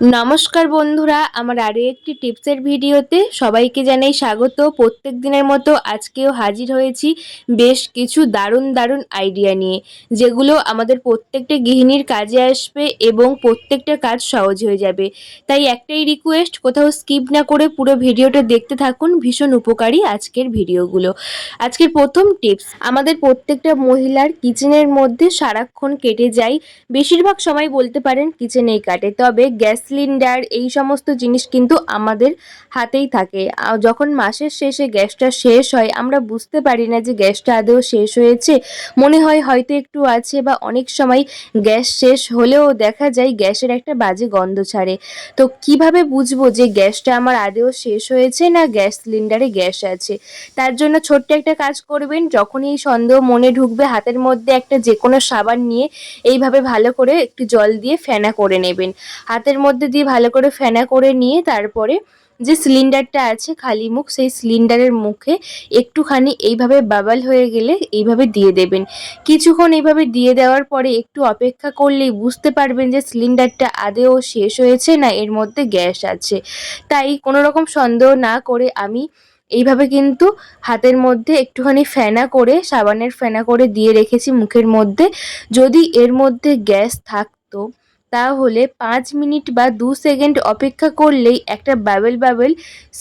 নমস্কার বন্ধুরা, আমার আরও একটি টিপসের ভিডিওতে সবাইকে জানাই স্বাগত। প্রত্যেক দিনের মতো আজকেও হাজির হয়েছি বেশ কিছু দারুণ দারুণ আইডিয়া নিয়ে, যেগুলো আমাদের প্রত্যেকটা গৃহিণীর কাজে আসবে এবং প্রত্যেকটা কাজ সহজ হয়ে যাবে। তাই একটাই রিকোয়েস্ট কোথাও স্কিপ না করে পুরো ভিডিওটা দেখতে থাকুন, ভীষণ উপকারী আজকের ভিডিওগুলো। আজকের প্রথম টিপস আমাদের প্রত্যেকটা মহিলার কিচেনের মধ্যে সারাক্ষণ কেটে যায়। বেশিরভাগ সময় বলতে পারেন কিচেনেই কাটে, তবে গ্যাস সিলিন্ডার, এই সমস্ত জিনিস কিন্তু আমাদের হাতেই থাকে। যখন মাসের শেষে গ্যাসটা শেষ হয়, আমরা বুঝতে পারি না যে গ্যাসটা আদৌ শেষ হয়েছে। মনে হয় হয়তো একটু আছে বা অনেক সময় গ্যাস শেষ হলেও দেখা যায় গ্যাসের একটা বাজে গন্ধ ছাড়ে। তো কীভাবে বুঝব যে গ্যাসটা আমার আদেও শেষ হয়েছে না গ্যাস সিলিন্ডারে গ্যাস আছে? তার জন্য ছোট্ট একটা কাজ করবেন, যখনই সন্দেহ মনে ঢুকবে, হাতের মধ্যে একটা যে কোনো সাবান নিয়ে এইভাবে ভালো করে একটু জল দিয়ে ফেনা করে নেবেন। হাতের মধ্যে দিয়ে ভালো করে ফেনা করে নিয়ে তারপরে যে সিলিন্ডারটা আছে খালি মুখ, সেই সিলিন্ডারের মুখে একটুখানি এইভাবে বাবাল হয়ে গেলে এইভাবে দিয়ে দেবেন। কিছুক্ষণ এইভাবে দিয়ে দেওয়ার পরে একটু অপেক্ষা করলেই বুঝতে পারবেন যে সিলিন্ডারটা আদেও শেষ হয়েছে না এর মধ্যে গ্যাস আছে। তাই কোনো রকম সন্দেহ না করে আমি এইভাবে কিন্তু হাতের মধ্যে একটুখানি ফেনা করে, সাবানের ফেনা করে দিয়ে রেখেছি মুখের মধ্যে। যদি এর মধ্যে গ্যাস থাকতো তাহলে পাঁচ মিনিট বা দু সেকেন্ড অপেক্ষা করলেই একটা বাবেল বাবেল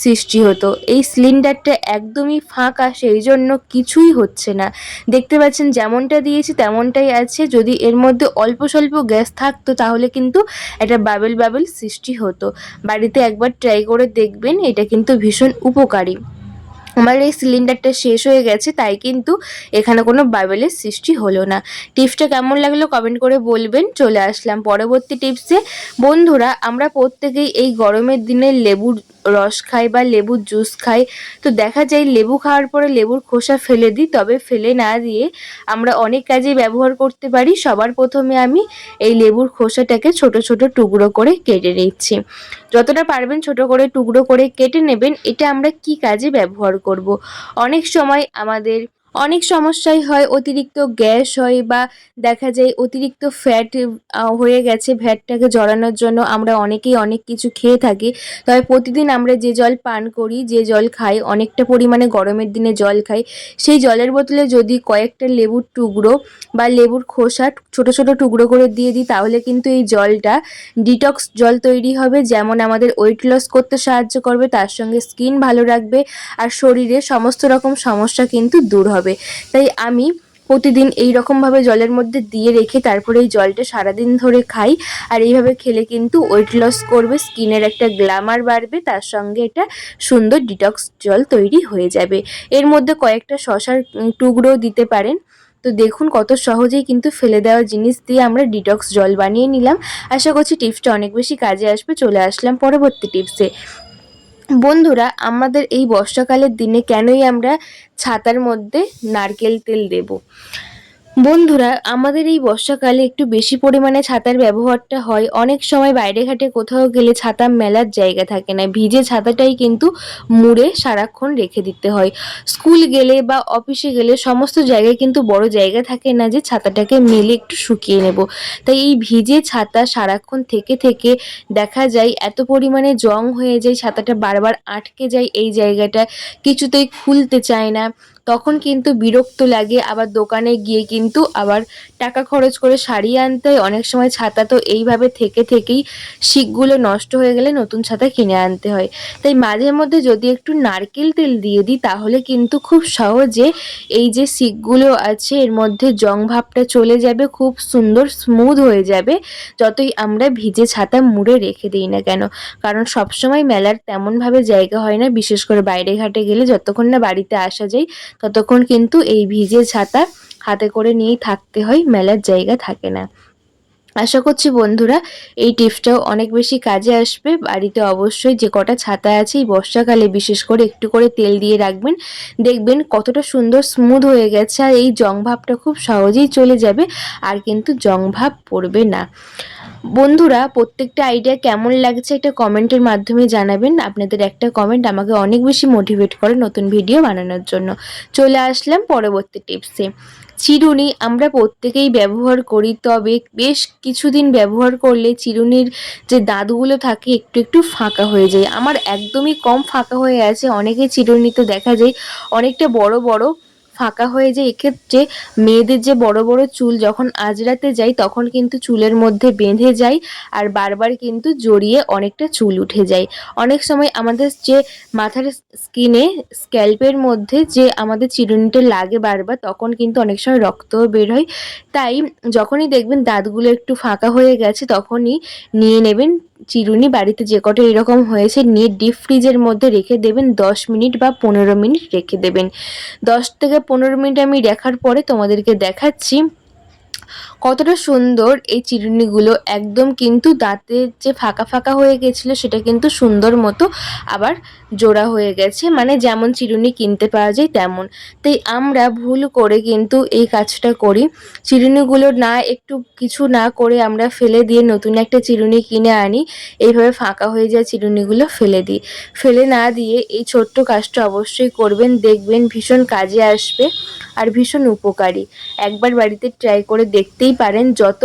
সৃষ্টি হতো। এই সিলিন্ডারটা একদমই ফাঁকা সেই জন্য কিছুই হচ্ছে না। দেখতে পাচ্ছেন যেমনটা দিয়েছি তেমনটাই আছে। যদি এর মধ্যে অল্প স্বল্প গ্যাস থাকতো তাহলে কিন্তু একটা বাবেল বাবেল সৃষ্টি হতো। বাড়িতে একবার ট্রাই করে দেখবেন, এটা কিন্তু ভীষণ উপকারী। আমার এই সিলিন্ডারটা শেষ হয়ে গেছে, তাই কিন্তু এখানে কোনো বাইবেলের সৃষ্টি হলো না। টিপসটা কেমন লাগল কমেন্ট করে বলবেন, চলে আসলাম পরবর্তী টিপসে। বন্ধুরা, আমরা প্রত্যেকেই এই গরমের দিনে লেবুর রস খাই বা লেবুর জুস খাই। তো দেখা যায় লেবু খাওয়ার পরে লেবুর খোসা ফেলে দিই, তবে ফেলে না দিয়ে আমরা অনেক কাজে ব্যবহার করতে পারি। সবার প্রথমে আমি এই লেবুর খোসাটাকে ছোট ছোট টুকরো করে কেটে নিচ্ছি। যতটা পারবেন ছোট করে টুকরো করে কেটে নেবেন। এটা আমরা কি কাজে ব্যবহার করব। অনেক সময় আমাদের অনেক সমস্যাই হয়, অতিরিক্ত গ্যাস হয় বা দেখা যায় অতিরিক্ত ফ্যাট হয়ে গেছে ফ্যাটটাকে জড়ানোর জন্য আমরা অনেকেই অনেক কিছু খেয়ে থাকি। তবে প্রতিদিন আমরা যে জল পান করি, যে জল খাই, অনেকটা পরিমাণে গরমের দিনে জল খাই, সেই জলের বোতলে যদি কয়েকটা লেবুর টুকরো বা লেবুর খোসা ছোট ছোট টুকরো করে দিয়ে দিই, তাহলে কিন্তু এই জলটা ডিটক্স জল তৈরি হবে। যেমন আমাদের ওয়েট লস করতে সাহায্য করবে, তার সঙ্গে স্কিন ভালো রাখবে, আর শরীরে সমস্ত রকম সমস্যা কিন্তু দূর হবে। হবে। তাই আমি প্রতিদিন এই রকমভাবে জলের মধ্যে দিয়ে রেখে তারপরে এই জলটা সারাদিন ধরে খাই। আর এইভাবে খেলে কিন্তু ওয়েট লস করবে স্কিনের একটা গ্ল্যামার বাড়বে, তার সঙ্গে এটা সুন্দর ডিটক্স জল তৈরি হয়ে যাবে। এর মধ্যে কয়েকটা শশার টুকরো দিতে পারেন। তো দেখুন কত সহজেই কিন্তু ফেলে দেওয়া জিনিস দিয়ে আমরা ডিটক্স জল বানিয়ে নিলাম। আশা করছি টিপসটা অনেক বেশি কাজে আসবে। চলে আসলাম পরবর্তী টিপসে বন্ধুরা আমাদের এই বর্ষাকালের দিনে কেনই আমরা ছাতার মধ্যে নারকেল তেল দেব? বন্ধুরা, আমাদের এই বর্ষাকালে একটু বেশি পরিমাণে ছাতার ব্যবহারটা হয়। অনেক সময় বাইরে ঘাটে কোথাও গেলে ছাতা মেলার জায়গা থাকে না। ভিজে ছাতাটাই কিন্তু মুড়ে সারাক্ষণ রেখে দিতে হয়। স্কুল গেলে বা অফিসে গেলে সমস্ত জায়গায় কিন্তু বড় জায়গা থাকে না যে ছাতাটাকে মেলে একটু শুকিয়ে নেব। তাই এই ভিজে ছাতা সারাক্ষণ থেকে থেকে দেখা যায়, এত পরিমাণে জং হয়ে যায়, ছাতাটা বারবার আটকে যায় এই জায়গাটা। কিছুতেই খুলতে চায় না। তখন কিন্তু বিরক্ত লাগে। আবার দোকানে গিয়ে কিন্তু আবার টাকা খরচ করে সারিয়ে আনতে হয়। অনেক সময় ছাতা তো এইভাবে থেকে থেকেই শিকগুলো নষ্ট হয়ে গেলে নতুন ছাতা কিনে আনতে হয়। তাই মাঝে মধ্যে যদি একটু নারকেল তেল দিয়ে দিই, তাহলে কিন্তু খুব সহজে এই যে শিকগুলো আছে, এর মধ্যে জং ভাবটা চলে যাবে, খুব সুন্দর স্মুথ হয়ে যাবে। যতই আমরা ভিজে ছাতা মুড়ে রেখে দিই না কেন। কারণ সবসময় মেলার তেমনভাবে জায়গা হয় না। বিশেষ করে বাইরে ঘাটে গেলে যতক্ষণ না বাড়িতে আসা যায় ততক্ষণ কিন্তু এই ভিজে ছাতা হাতে করে নিয়েই থাকতে হয়, মেলার জায়গা থাকে না। আশা করছি বন্ধুরা, এই টিপসটাও অনেক বেশি কাজে আসবে। বাড়িতে অবশ্যই যে কটা ছাতা আছে, এই বর্ষাকালে বিশেষ করে একটু করে তেল দিয়ে রাখবেন। দেখবেন কতটা সুন্দর স্মুথ হয়ে গেছে আর এই জং ভাবটা খুব সহজেই চলে যাবে, আর কিন্তু জং ভাব পড়বে না। বন্ধুরা, প্রত্যেকটা আইডিয়া কেমন লাগছে একটা কমেন্টের মাধ্যমে জানাবেন। আপনাদের একটা কমেন্ট আমাকে অনেক বেশি মোটিভেট করে নতুন ভিডিও বানানোর জন্য। চলে আসলাম পরবর্তী টিপসে চিরুনি, আমরা প্রত্যেকেই ব্যবহার করি, তবে বেশ কিছুদিন ব্যবহার করলে চিরুনির যে দাঁতগুলো থাকে একটু একটু ফাঁকা হয়ে যায়। আমার একদমই কম ফাঁকা হয়ে আছে। অনেকে চিরুনি তো দেখা যায়, অনেকটা বড় বড় ফাঁকা হয়ে যায়, এক্ষেত্রে মেয়েদের যে বড় বড় চুল যখন আজরাতে যায়, তখন কিন্তু চুলের মধ্যে বেঁধে যায় আর বারবার কিন্তু জড়িয়ে অনেকটা চুল উঠে যায়। অনেক সময় আমাদের যে মাথার স্কিনে স্ক্যাল্পের মধ্যে যে আমাদের চিরুনিটা লাগে বারবার, তখন কিন্তু অনেক সময় রক্তও বের হয়। তাই যখনই দেখবেন দাঁতগুলো একটু ফাঁকা হয়ে গেছে, তখনই নিয়ে নেবেন চিরুনি বাড়িতে যে কটা এরকম হয়েছে, নিয়ে ডিপ ফ্রিজের মধ্যে রেখে দেবেন, দশ মিনিট বা পনেরো মিনিট রেখে দেবেন। দশ থেকে পনেরো মিনিট আমি দেখার পরে তোমাদেরকে দেখাচ্ছি। কতটা সুন্দর এই চিরুনিগুলো। একদম কিন্তু দাঁতের যে ফাঁকা ফাঁকা হয়ে গেছিল, সেটা কিন্তু সুন্দর মতো আবার জোড়া হয়ে গেছে। মানে যেমন চিরুনি কিনতে পাওয়া যায় তেমন। তাই আমরা ভুল করে কিন্তু এই কাজটা করি। চিরুনিগুলো না একটু কিছু না করে আমরা ফেলে দিয়ে নতুন একটা চিরুনি কিনে আনি। এইভাবে ফাঁকা হয়ে যায় চিরুনিগুলো ফেলে দিই। ফেলে না দিয়ে এই ছোট্ট কাজটা অবশ্যই করবেন। দেখবেন ভীষণ কাজে আসবে আর ভীষণ উপকারী। একবার বাড়িতে ট্রাই করে দেখতেই পারেন, যত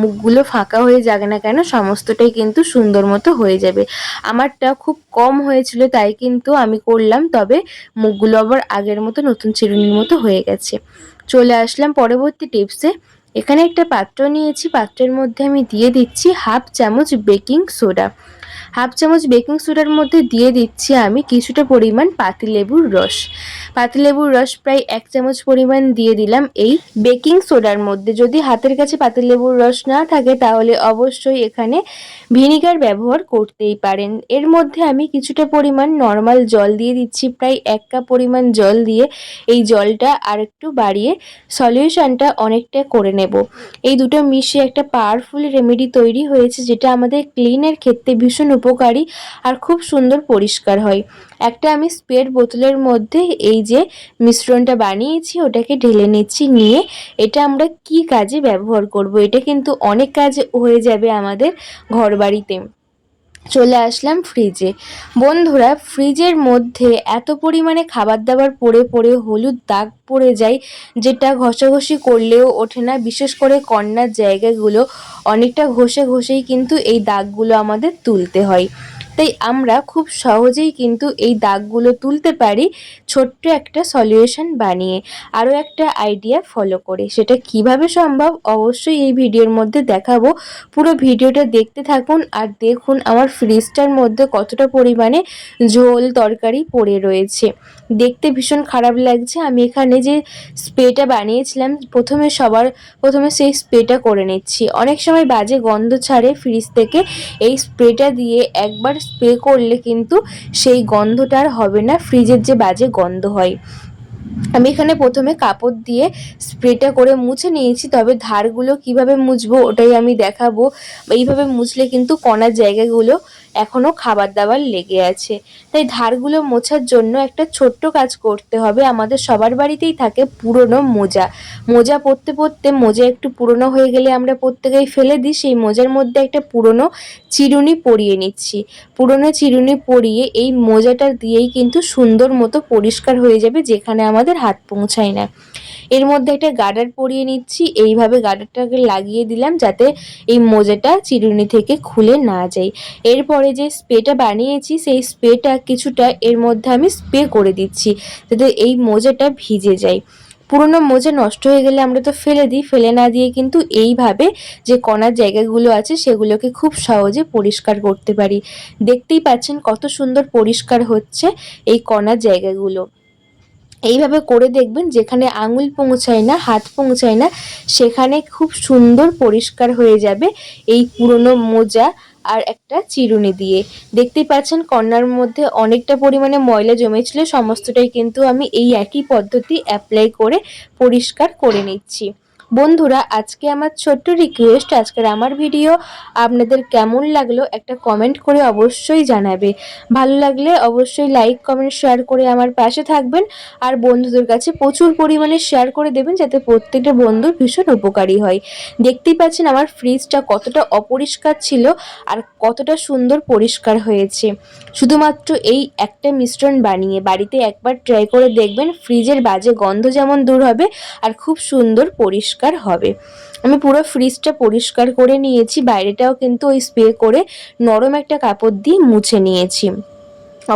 মুখগুলো ফাঁকা হয়ে যাবে না কেন, সমস্তটাই কিন্তু সুন্দর মতো হয়ে যাবে। আমারটা খুব কম হয়েছিল, তাই কিন্তু আমি করলাম, তবে মুখগুলো আবার আগের মতো, নতুন চিরুনির মতো হয়ে গেছে। চলে আসলাম পরবর্তী টিপসে। এখানে একটা পাত্র নিয়েছি, পাত্রের মধ্যে আমি দিয়ে দিচ্ছি হাফ চামচ বেকিং সোডা। হাফ চামচ বেকিং সোডার মধ্যে দিয়ে দিচ্ছি আমি কিছুটা পরিমাণ পাতিলেবুর রস। পাতিলেবুর রস প্রায় এক চামচ পরিমাণ দিয়ে দিলাম এই বেকিং সোডার মধ্যে। যদি হাতের কাছে পাতিলেবুর রস না থাকে, তাহলে অবশ্যই এখানে ভিনিগার ব্যবহার করতেই পারেন। এর মধ্যে আমি কিছুটা পরিমাণ নর্মাল জল দিয়ে দিচ্ছি, প্রায় এক কাপ পরিমাণ জল দিয়ে এই জলটা আর একটু বাড়িয়ে সলিউশনটা অনেকটা করে নেব। এই দুটো মিশিয়ে একটা পাওয়ারফুল রেমেডি তৈরি হয়েছে, যেটা আমাদের ক্লিনের ক্ষেত্রে ভীষণ উপকারী আর খুব সুন্দর পরিষ্কার হয়। একটা আমি স্প্রেড বোতলের মধ্যে এই যে মিশ্রণটা বানিয়েছি, ওটাকে ঢেলে নিচ্ছি, নিয়ে এটা আমরা কি কাজে ব্যবহার করব? এটা কিন্তু অনেক কাজে হয়ে যাবে আমাদের ঘর বাড়িতে চলে আসলাম ফ্রিজে বন্ধুরা ফ্রিজের মধ্যে এত পরিমাণে খাবার দাবার পড়ে পড়ে হলুদ দাগ পড়ে যায়, যেটা ঘষাঘষি করলেও ওঠে না। বিশেষ করে কন্যার জায়গাগুলো, অনেকটা ঘষে ঘষেই কিন্তু এই দাগগুলো আমাদের তুলতে হয়। তাই আমরা খুব সহজেই কিন্তু এই দাগগুলো তুলতে পারি ছোট্ট একটা সলিউশন বানিয়ে। আরও একটা আইডিয়া ফলো করে। সেটা কীভাবে সম্ভব অবশ্যই এই ভিডিওর মধ্যে দেখাবো। পুরো ভিডিওটা দেখতে থাকুন আর দেখুন আমার ফ্রিজটার মধ্যে কতটা পরিমাণে ঝোল তরকারি পড়ে রয়েছে। দেখতে ভীষণ খারাপ লাগছে। আমি এখানে যে স্প্রেটা বানিয়েছিলাম, প্রথমে সবার, প্রথমে সেই স্প্রেটা করে নিচ্ছি। অনেক সময় বাজে গন্ধ ছাড়ে ফ্রিজ থেকে। এই স্প্রেটা দিয়ে একবার স্প্রে করলে কিন্তু সেই গন্ধটা আর হবে না ফ্রিজের যে বাজে গন্ধ হয়। আমি এখানে প্রথমে কাপড় দিয়ে স্প্রেটা করে মুছে নিয়েছি, তবে ধারগুলো কীভাবে মুছবো ওটাই আমি দেখাবো। এইভাবে মুছলে কিন্তু কণার জায়গাগুলো এখনও খাবার দাবার লেগে আছে। তাই ধারগুলো মোছার জন্য একটা ছোট্ট কাজ করতে হবে। আমাদের সবার বাড়িতেই থাকে পুরনো মোজা। মোজা পরতে পরতে মোজা একটু পুরনো হয়ে গেলে আমরা প্রত্যেকেই ফেলে দিই। সেই মোজার মধ্যে একটা পুরনো চিরুনি পরিয়ে নিচ্ছি। পুরনো চিরুনি পরিয়ে এই মোজাটা দিয়েই কিন্তু সুন্দর মতো পরিষ্কার হয়ে যাবে যেখানে আমাদের হাত পৌঁছায় না। এর মধ্যে একটা গার্ডার পরিয়ে নিচ্ছি। এইভাবে গার্ডারটাকে লাগিয়ে দিলাম যাতে এই মোজাটা চিরুনি থেকে খুলে না যায়। এরপরে যে স্প্রেটা বানিয়েছি, সেই স্প্রেটা কিছুটা এর মধ্যে আমি স্প্রে করে দিচ্ছি যাতে এই মোজাটা ভিজে যায়। পুরনো মোজা নষ্ট হয়ে গেলে আমরা তো ফেলে দিই। ফেলে না দিয়ে কিন্তু এইভাবে যে কণার জায়গাগুলো আছে, সেগুলোকে খুব সহজে পরিষ্কার করতে পারি। দেখতেই পাচ্ছেন কত সুন্দর পরিষ্কার হচ্ছে এই কণার জায়গাগুলো। এইভাবে করে দেখবেন যেখানে আঙুল পৌঁছায় না, হাত পৌঁছায় না, সেখানে খুব সুন্দর পরিষ্কার হয়ে যাবে এই পুরনো মোজা আর একটা চিরুনি দিয়ে। দেখতেই পাচ্ছেন কন্যার মধ্যে অনেকটা পরিমাণে ময়লা জমেছিল, সমস্তটাই কিন্তু আমি এই একই পদ্ধতি অ্যাপ্লাই করে পরিষ্কার করে নিচ্ছি। বন্ধুরা, আজকে আমার ছোট্ট রিকোয়েস্ট আজকের আমার ভিডিও আপনাদের কেমন লাগল একটা কমেন্ট করে অবশ্যই জানাবে। ভালো লাগলে অবশ্যই লাইক কমেন্ট শেয়ার করে আমার পাশে থাকবেন আর বন্ধুদের কাছে প্রচুর পরিমাণে শেয়ার করে দেবেন যাতে প্রত্যেকটা বন্ধুর ভীষণ উপকারী হয়। দেখতেই পাচ্ছেন আমার ফ্রিজটা কতটা অপরিষ্কার ছিল আর কতটা সুন্দর পরিষ্কার হয়েছে। শুধুমাত্র এই একটা মিশ্রণ বানিয়ে বাড়িতে একবার ট্রাই করে দেখবেন ফ্রিজের বাজে গন্ধ যেমন দূর হবে আর খুব সুন্দর পরিষ্কার হবে। আমি পুরো ফ্রিজটা পরিষ্কার করে নিয়েছি, বাইরেটাও কিন্তু ওই স্প্রে করে নরম একটা কাপড় দিয়ে মুছে নিয়েছি।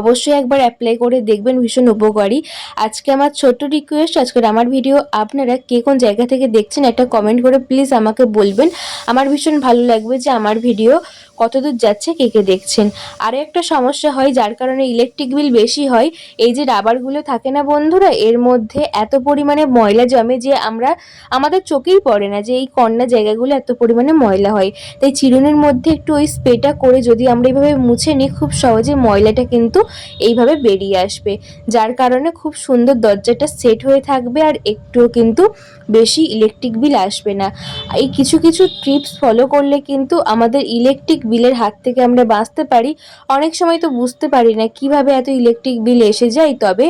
অবশ্যই একবার অ্যাপ্লাই করে দেখবেন, ভীষণ উপকারী। আজকে আমার ছোট্ট রিকোয়েস্ট আজকের আমার ভিডিও আপনারা কে কোন জায়গা থেকে দেখছেন একটা কমেন্ট করে প্লিজ আমাকে বলবেন। আমার ভীষণ ভালো লাগবে যে আমার ভিডিও কতদূর যাচ্ছে, কে কে দেখছেন? আরও একটা সমস্যা হয়, যার কারণে ইলেকট্রিক বিল বেশি হয়। এই যে রাবারগুলো থাকে না বন্ধুরা, এর মধ্যে এত পরিমাণে ময়লা জমে যে আমরা, আমাদের চোখেই পড়ে না যে এই কন্যা জায়গাগুলো এত পরিমাণে ময়লা হয়। তাই চিরুনির মধ্যে একটু ওই স্প্রেটা করে যদি আমরা এইভাবে মুছে নিই, খুব সহজে ময়লাটা কিন্তু এইভাবে বেরিয়ে আসবে। যার কারণে খুব সুন্দর দরজাটা সেট হয়ে থাকবে আর একটুও কিন্তু বেশি ইলেকট্রিক বিল আসবে না। এই কিছু কিছু টিপস ফলো করলে কিন্তু আমাদের ইলেকট্রিক বিলের হাত থেকে আমরা বাঁচতে পারি, অনেক সময় তো বুঝতে পারি না কীভাবে এত ইলেকট্রিক বিল এসে যায়। তবে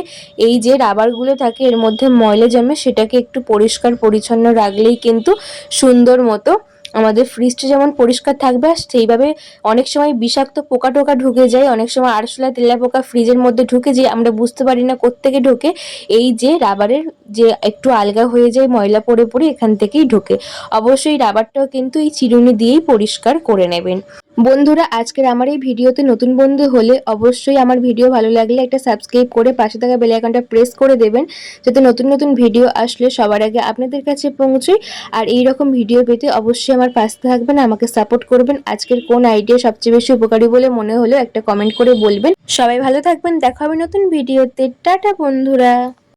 এই যে রাবারগুলো থাকে, এর মধ্যে ময়লা জমে সেটাকে একটু পরিষ্কার পরিচ্ছন্ন রাখলেই কিন্তু সুন্দর মতো আমাদের ফ্রিজটা যেমন পরিষ্কার থাকবে, আর সেইভাবে অনেক সময় বিষাক্ত পোকা টোকা ঢুকে যায়। অনেক সময় আরশোলা তেলা পোকা ফ্রিজের মধ্যে ঢুকে যায় আমরা বুঝতে পারি না কোত্থেকে ঢোকে। এই যে রাবারের যে একটু আলগা হয়ে যায়, ময়লা পড়ে পড়ে এখান থেকেই ঢোকে। অবশ্যই রাবারটাও কিন্তু এই চিরুনি দিয়েই পরিষ্কার করে নেবেন। বন্ধুরা, আজকের আমার এই ভিডিওতে নতুন বন্ধু হলে অবশ্যই আমার ভিডিও ভালো লাগলে একটা সাবস্ক্রাইব করে পাশে থাকা বেল আইকনটা প্রেস করে দেবেন, যাতে নতুন নতুন ভিডিও আসলে সবার আগে আপনাদের কাছে পৌঁছয়। আর এই রকম ভিডিও পেতে অবশ্যই আমার পাশে থাকবেন, আমাকে সাপোর্ট করবেন। আজকের কোন আইডিয়া সবচেয়ে বেশি উপকারী বলে মনে হলো একটা কমেন্ট করে বলবেন। সবাই ভালো থাকবেন, দেখা হবে নতুন ভিডিওতে। টাটা বন্ধুরা।